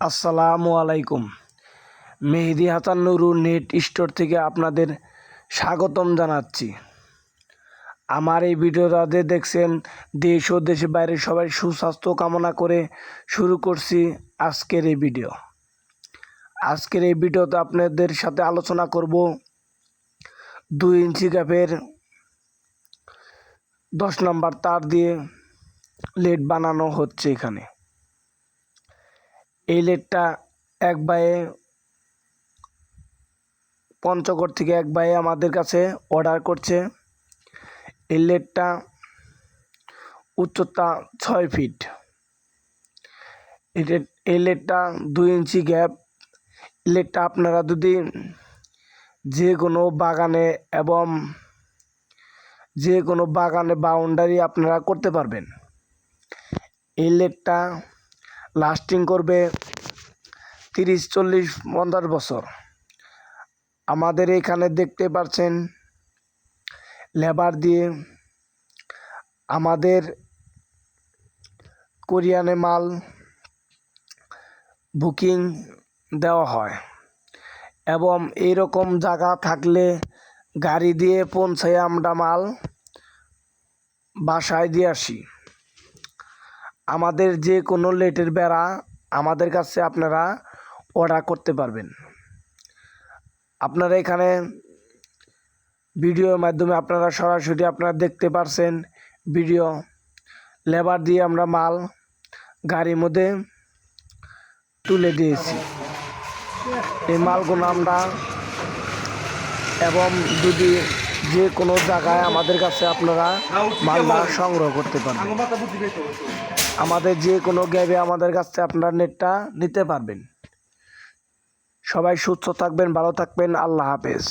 আসসালামু আলাইকুম। Mehedi Hasan Nuru net store থেকে আপনাদের স্বাগতম জানাচ্ছি। আমার এই ভিডিওটা যে দেখছেন, দেশ ও দেশের বাইরে সবাই সুস্বাস্থ্য কামনা করে শুরু করছি আজকের এই ভিডিও। আজকের এই ভিডিওতে আপনাদের সাথে আলোচনা করব দুই ইঞ্চি গ্যাপের দশ নম্বর তার দিয়ে লেট বানানো হচ্ছে এখানে। এই লেটটা এক বায়ে পঞ্চগড় থেকে এক বায়ে আমাদের কাছে অর্ডার করছে। এই লেটটা উচ্চতা ছয় ফিট। এই লেটটা দুই ইঞ্চি গ্যাপ। লেটটা আপনারা যদি যে কোনো বাগানে এবং যে কোনো বাগানে বাউন্ডারি আপনারা করতে পারবেন। এই লেটটা লাস্টিং করবে তিরিশ, চল্লিশ, পঞ্চাশ বছর। আমাদের এখানে দেখতে পাচ্ছেন লেবার দিয়ে আমাদের কোরিয়ানে মাল বুকিং দেওয়া হয় এবং এইরকম জায়গা থাকলে গাড়ি দিয়ে পৌঁছায় আমরা মাল বাসায় দিয়ে আসি। আমাদের যে কোনো লেটের বেড়া আমাদের কাছে আপনারা অর্ডার করতে পারবেন। আপনারা এখানে ভিডিওর মাধ্যমে আপনারা সরাসরি আপনারা দেখতে পারছেন ভিডিও। লেবার দিয়ে আমরা মাল গাড়ির মধ্যে তুলে দিয়েছি। এই মালগুলো আমরা এবং যদি যে কোনো জায়গায় আমাদের কাছে আপনারা মালদা সংগ্রহ করতে পারবেন। আমাদের যে কোনো গ্যাবে আমাদের কাছে আপনারা নেটটা নিতে পারবেন। সবাই সুস্থ থাকবেন, ভালো থাকবেন। আল্লাহ হাফেজ।